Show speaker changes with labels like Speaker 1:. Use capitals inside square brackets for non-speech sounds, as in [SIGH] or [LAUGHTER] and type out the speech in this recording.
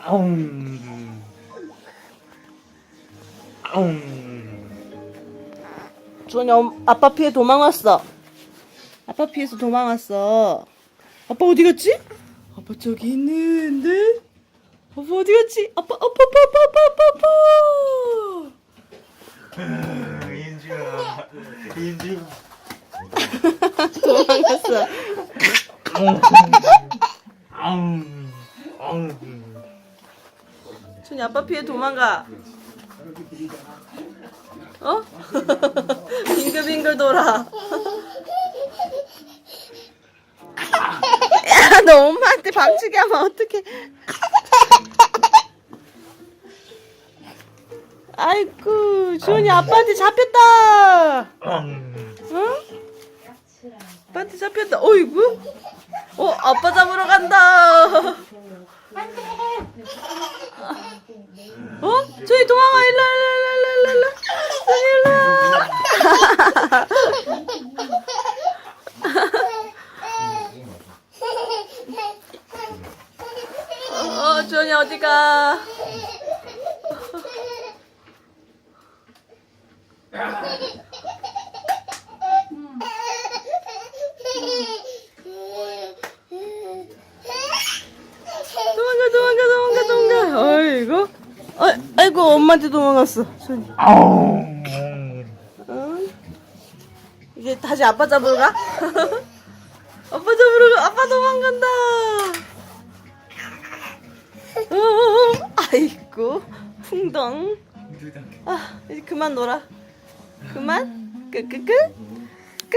Speaker 1: 아웅. 아웅.
Speaker 2: 주원이 엄- 아빠 피해 도망왔어. 아빠 피해서 도망왔어. 아빠 어디 갔지? 아빠 저기 있는데? 아빠 어디 갔지? 아빠, 아빠, 아빠, 아빠, 아빠, 아빠,
Speaker 1: 인주야. 인주.
Speaker 2: 아빠. 도망갔어.
Speaker 1: 아웅. 아웅.
Speaker 2: 준이 아빠 피해 도망가. 어? [LAUGHS] 빙글빙글 돌아. [LAUGHS] 야, 너 엄마한테 방치기 하면 어떡해. 아이고, 주원이 아빠한테 잡혔다. 응? 아빠한테 잡혔다. 어이구. 어, 아빠 잡으러 간다. 어? 저기 도망와 일로 일로 일로 일로 일로 어 주원이 어디가 도망가 도망가 도망가 어이구 어, 아이고 엄마한테 도망갔어. 응? 이제 다시 아빠 잡으러 가? [LAUGHS] 아빠 잡으러 가. 아빠 도망간다. 어, 아이고, 풍덩. 아, 이제 그만 놀아. 그만? 끝, 끝, 끝? 끝!